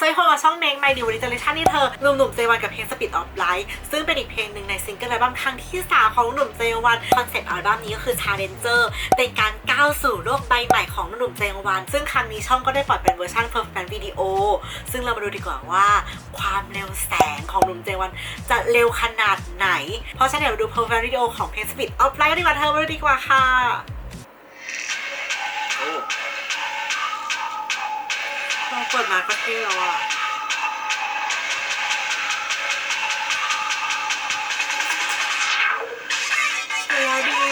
สวัสดีค่ะช่องเมงไมดิวนิเจเนชั่นนี่เธอหนุ่มๆเจวันกับเพลง Speed of Light ซึ่งเป็นอีกเพลงหนึ่งในซิงเกิลอัลบั้มครั้งที่ 3 ของหนุ่มเจวันคอนเซ็ปต์อัลบั้มนี้ก็คือ Challenger เป็นการก้าวสู่โลกใบใหม่ของหนุ่มเจวันซึ่งครั้งนี้ช่องก็ได้ปล่อยเป็นเวอร์ชัน Perfect Video ซึ่งเรามาดูดีกว่าว่า ความเร็วแสงของหนุ่มเจวันจะเร็วขนาดไหน เพราะฉะนั้นเดี๋ยวมาดู Perfect Video ของเพลง Speed of Light กันดีกว่าเธอมาดูดีกว่าค่ะ ปิดมาก็เท่แล้วอะเฮ้ยดี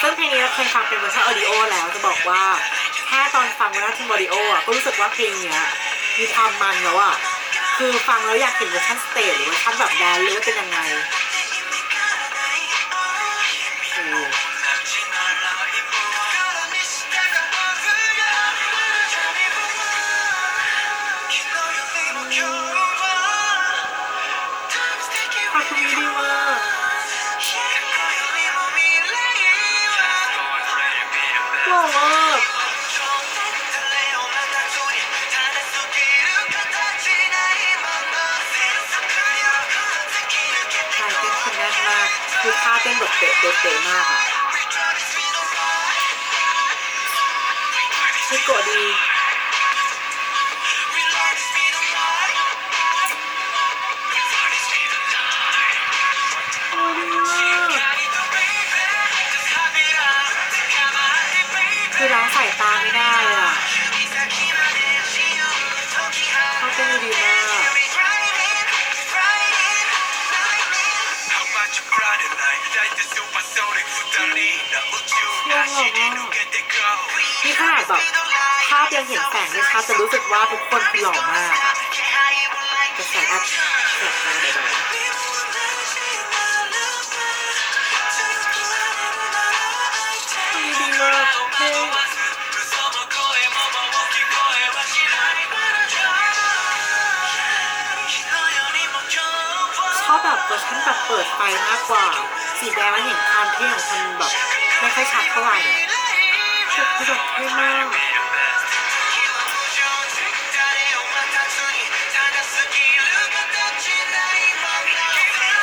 ซึ่งเพลงนี้เคยฟังเป็นเวอร์ชันออดิโอแล้วจะบอกว่าแค่ตอนฟังเวอร์ชันออดิโออะก็รู้สึกว่าเพลงเนี้ยมีความมันแล้วอะคือฟังแล้วอยากเห็นเวอร์ชันสเตจหรือเวอร์ชันแบบแดนเลยว่าเป็นยังไง ความคุดีมากหล่อมากใช่เต้นคนแน่นมากคือท่าเต้นแบบเป๊ะเป๊ะมากอะคือโกะดี คือล้างสายตาไม่ได้เลยอะเขาเต้นดูดีมากนี่ขนาดแบบภาพยังเห็นแสงไม่ชัดแต่รู้สึกว่าทุกคนคือหล่อมาก วอร์ชันแบบเปิดไฟมากกว่า สีแดงมันเห็นความเท่ของคนแบบไม่ค่อยชัดเท่าไหร่อะคือแบบเท่มาก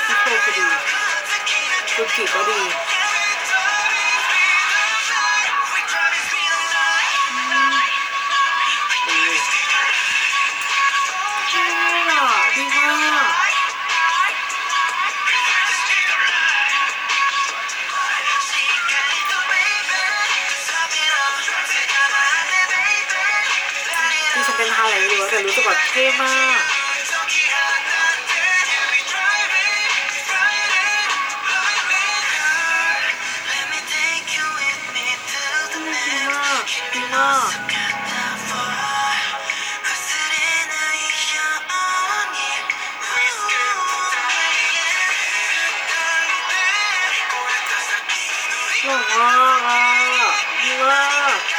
พี่โคก็ดีดูจีก็ดี เป็นท่าอะไรไม่รู้แต่รู้สึกแบบเท่มากดีมากหล่อมากอะดีมาก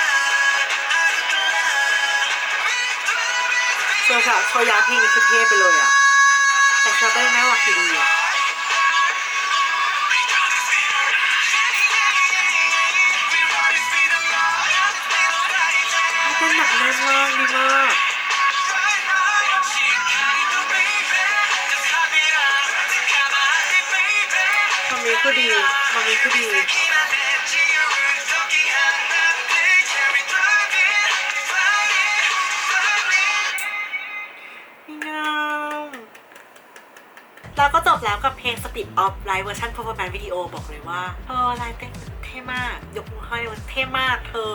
โซชาโชยาเพลงนี้คือเท่ไปเลยอะ แต่ชาก็ยังน่ารักอดีอะเต้นหนักแน่นมากดีมากมันมีคือดีมันมีคือดี แล้วก็จบแล้วกับเพลง Speed of Light เวอร์ชัน performance video บอกเลยว่าเออลน์เต้นเท่มากยกมือให้มันเท่มากเธอ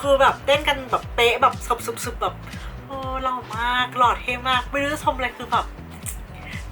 คือแบบเต้นกันแบบเป๊ะแบบสุบๆแบบโอ้หล่อมากหล่อเท่มาก ไม่รู้จะชมอะไรคือแบบ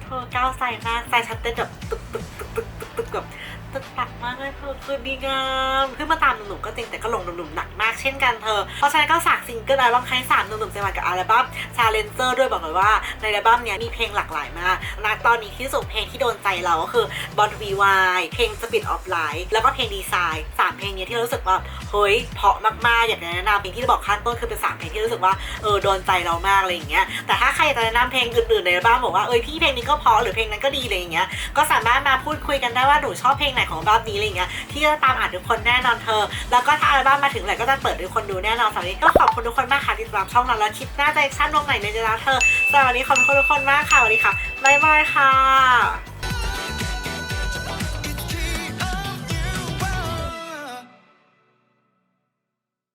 เธอก้าวใส่มากใส่ชัดเต้นแบบตึกตึกตึกตึกตึกตึกแบบ ตึกตักมากเลยเธอคือดีงามขึ้นมาตามหนุ่มๆก็จริงแต่ก็ลงหนุ่มๆหนักมากเช่นกันเธอ เพราะฉะนั้นก็ฝากซิงเกิลอัลบั้มครั้งสามหนุ่มๆเจวันกับอัลบั้ม Challenger ด้วยบอกเลยว่าในอัลบั้มเนี้ยมีเพลงหลากหลายมากณตอนนี้ที่สุดเพลงที่โดนใจเราก็คือ Born to Be Wild เพลง Speed of Light แล้วก็เพลง Design สามเพลงนี้ที่เรารู้สึกว่าเฮ้ยเพาะมากๆอยากแนะนำเพลงที่บอกขั้นต้นคือเป็นสามเพลงที่รู้สึกว่าเออโดนใจเรามากอะไรอย่างเงี้ยแต่ถ้าใครจะแนะนำเพลงอื่นๆในอัลบั้มบอกว่าเอ้ยพี่เพลงนี้ก็เพาะหรือเพลงนั้นก็ดีอะไรอย่างเงี้ยก็สามารถมาพูดคุยกันได้ว่าหนูชอบเพลงไหนของรอบนี้อะไรเงี้ยที่จะตามอ่านทุกคนแน่นอนเธอ แล้วก็ถ้าอัลบั้มมาถึงไหนก็จะเปิดให้ทุกคนดูแน่นอนสำหรับวันนี้ก็ขอบคุณทุกคนมากค่ะที่ติดตามช่องเราแล้วคลิปหน้าจะชั่นลงไหนในเดือนแล้วเธอสำหรับวันนี้ขอบคุณทุกคนมากค่ะสวัสดีค่ะบ๊ายบายค่ะ